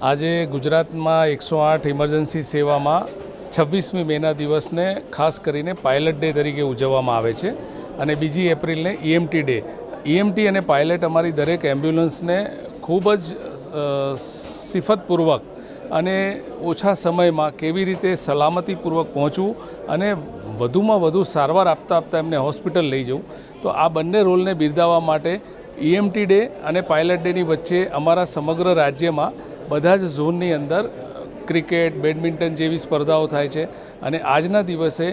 આજે ગુજરાતમાં એકસો આઠ ઇમરજન્સી સેવામાં છવ્વીસમી મેના દિવસને ખાસ કરીને પાયલટ ડે તરીકે ઉજવવામાં આવે છે અને બીજી એપ્રિલને ઈએમટી ડે ઈએમટી અને પાયલટ અમારી દરેક એમ્બ્યુલન્સને ખૂબ જ સિફતપૂર્વક અને ઓછા સમયમાં કેવી રીતે સલામતીપૂર્વક પહોંચવું અને વધુમાં વધુ સારવાર આપતા આપતા એમને હોસ્પિટલ લઈ જવું. તો આ બંને રોલને બિરદાવવા માટે ઈએમટી ડે અને પાયલટ ડેની વચ્ચે અમારા સમગ્ર રાજ્યમાં બધા જ ઝોનની અંદર ક્રિકેટ, બેડમિન્ટન જેવી સ્પર્ધાઓ થાય છે અને આજના દિવસે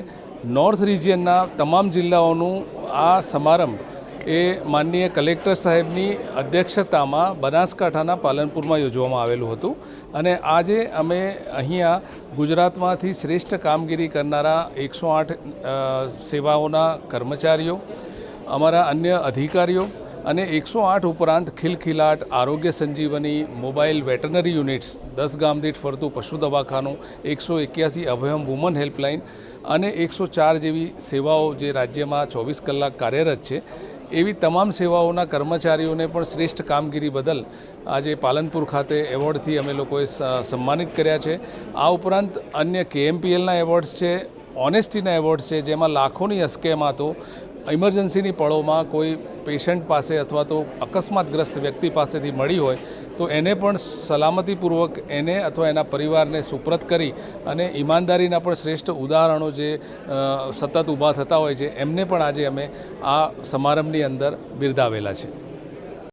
નોર્થ રિજિયનના તમામ જિલ્લાઓનું આ સમારંભ એ માનનીય કલેક્ટર સાહેબની અધ્યક્ષતામાં બનાસકાંઠાના પાલનપુરમાં યોજવામાં આવેલું હતું. અને આજે અમે અહીંયા ગુજરાતમાંથી શ્રેષ્ઠ કામગીરી કરનારા એકસો આઠ સેવાઓના કર્મચારીઓ, અમારા અન્ય અધિકારીઓ અને એકસો આઠ ઉપરાંત ખિલખિલાટ, આરોગ્ય સંજીવની, મોબાઈલ વેટરનરી યુનિટ્સ, દસ ગામ દીઠ ફરતું પશુ દવાખાનું, એકસો એક્યાસી અભયમ વુમન હેલ્પલાઇન અને એકસો ચાર જેવી સેવાઓ જે રાજ્યમાં ચોવીસ કલાક કાર્યરત છે. એવી તમામ સેવાઓના કર્મચારીઓને પણ શ્રેષ્ઠ કામગીરી બદલ આજે પાલનપુર ખાતે એવોર્ડથી અમે લોકોએ સન્માનિત કર્યા છે. આ ઉપરાંત અન્ય કેએમપીએલના એવોર્ડ્સ છે, ઓનેસ્ટીના એવોર્ડ્સ છે, જેમાં લાખોની અસ્કેમાતો ઇમરજન્સીની પળોમાં કોઈ પેશન્ટ પાસે અથવા તો અકસ્માતગ્રસ્ત વ્યક્તિ પાસેથી મળી હોય, તો એને પણ સલામતીપૂર્વક એને અથવા એના પરિવારને સુપ્રત કરી અને ઈમાનદારીના પણ શ્રેષ્ઠ ઉદાહરણો જે સતત ઊભા થતા હોય છે, એમને પણ આજે અમે આ સમારંભની અંદર બિરદાવેલા છે.